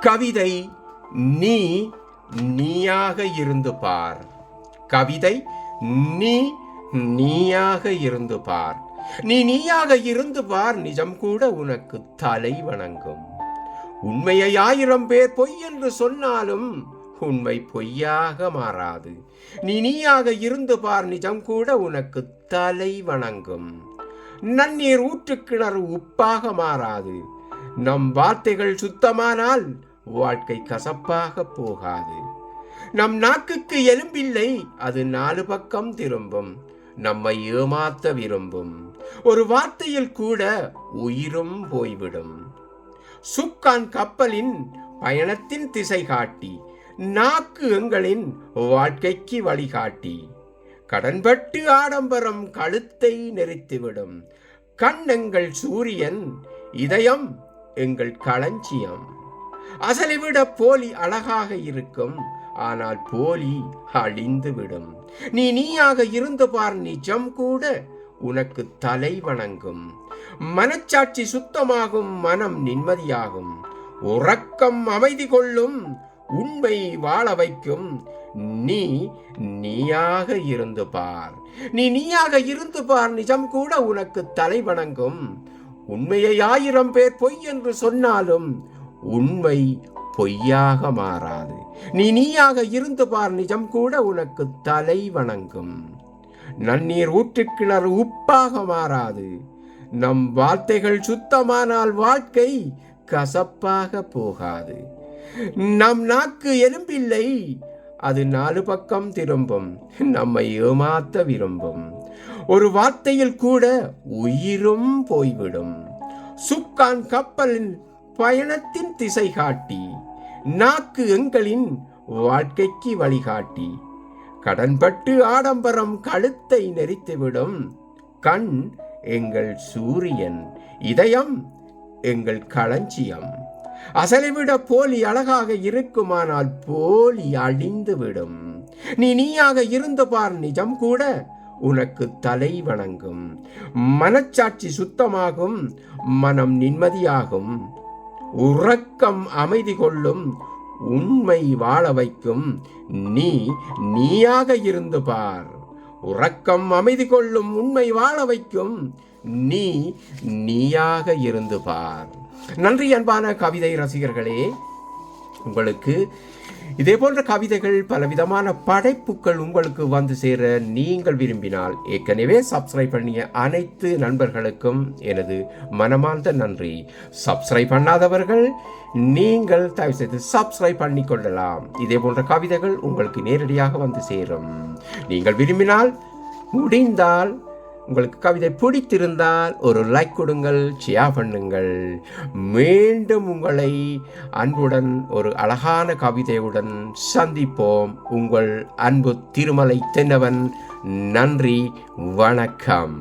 கவிதை நீ நீயாக இருந்து பார். கவிதை நீ நீயாக இருந்து பார். நீ நீயாக இருந்து பார் நிஜம் கூட உனக்கு தலை வணங்கும். உண்மையை ஆயிரம் பேர் பொய் என்று சொன்னாலும் உண்மை பொய்யாக மாறாது. நீ நீயாக இருந்து பார் நிஜம் கூட உனக்கு தலை வணங்கும். நன்னீர் ஊற்றுக்கிணறு உப்பாக மாறாது. நம் வார்த்தைகள் சுத்தமானால் வாழ்க்கை கசப்பாக போகாது. நம் நாக்குக்கு எலும்பில்லை அது நாலு பக்கம் திரும்பும். நம்மை ஏமாத்த விரும்பும். ஒரு வார்த்தையில் கூட உயிரும் போய்விடும். சுக்கான் கப்பலின் பயணத்தின் திசை காட்டி நாக்கு எங்களின் வாழ்க்கைக்கு வழிகாட்டி. கடன்பட்டு ஆடம்பரம் கழுத்தை நெறித்துவிடும். கண் எங்கள் சூரியன் இதயம் எங்கள் களஞ்சியம். அசலை விட போலி அழகாக இருக்கும். ஆனால் போலி அழிந்துவிடும். நீ நீயாக இருந்து பார் நிஜம் கூட உனக்கு தலை வணங்கும். மனச்சாட்சி சுத்தமாகும் மனம் நிம்மதியாகும். உறக்கம் அமைதி கொள்ளும் உண்மை வாழ வைக்கும். நீ நீயாக இருந்து பார். நீ நீயாக இருந்து பார் நிஜம் கூட உனக்கு தலை வணங்கும். உண்மையை ஆயிரம் பேர் பொய் என்று சொன்னாலும் உண்மை பொய்யாக மாறாது. நீ நீயாக இருந்து பார் நிஜம் கூட உனக்கு தலை வணங்கும். நன்னீர் ஊற்றுக்கிணறு உப்பாக மாறாது. நம் வார்த்தைகள் சுத்தமானால் வாழ்க்கை கசப்பாக போகாது. நம் நாக்கு எலும்பில்லை அது நாலு பக்கம் திரும்பும். நம்மை ஏமாத்த விரும்பும். ஒரு வார்த்தையில் கூட உயிரும் போய்விடும். சுக்கான் கப்பலின் பயணத்தின் திசை காட்டி நாக்கு எங்களின் வாழ்க்கைக்கு வழிகாட்டி கடன்பட்டு ஆடம்பரம் கழுத்தை நெறித்துவிடும் கண் எங்கள் சூரியன் இதயம் எங்கள் களஞ்சியம். அசலைவிட போலி அழகாக இருக்குமானால் போலி அழிந்துவிடும். நீ நீயாக இருந்து பார் நிஜம் கூட உனக்கு தலை வணங்கும். மனச்சாட்சி சுத்தமாகும் மனம் நிம்மதியாகும். உறக்கம் அமைதி கொள்ளும் உண்மை வாழ வைக்கும் நீ நீயாக இருந்து பார். உறக்கம் அமைதி கொள்ளும் உண்மை வாழ வைக்கும் நீ நீயாக இருந்து பார். நன்றி அன்பான கவிதை ரசிகர்களே உங்களுக்கு இதே போன்ற கவிதைகள் பலவிதமான படைப்புகள் உங்களுக்கு வந்து சேர நீங்கள் விரும்பினால் ஏற்கனவே சப்ஸ்கிரைப் பண்ணிய அனைத்து நண்பர்களுக்கும் எனது மனமார்ந்த நன்றி. சப்ஸ்கிரைப் பண்ணாதவர்கள் நீங்கள் தயவு செய்து சப்ஸ்கிரைப் பண்ணி கொள்ளலாம். இதே போன்ற கவிதைகள் உங்களுக்கு நேரடியாக வந்து சேரும். நீங்கள் விரும்பினால் முடிந்தால் உங்களுக்கு கவிதை பிடித்திருந்தால் ஒரு லைக் கொடுங்கள் ஷேர் பண்ணுங்கள். மீண்டும் உங்களை அன்புடன் ஒரு அழகான கவிதையுடன் சந்திப்போம். உங்கள் அன்பு திருமலை தென்னவன் நன்றி வணக்கம்.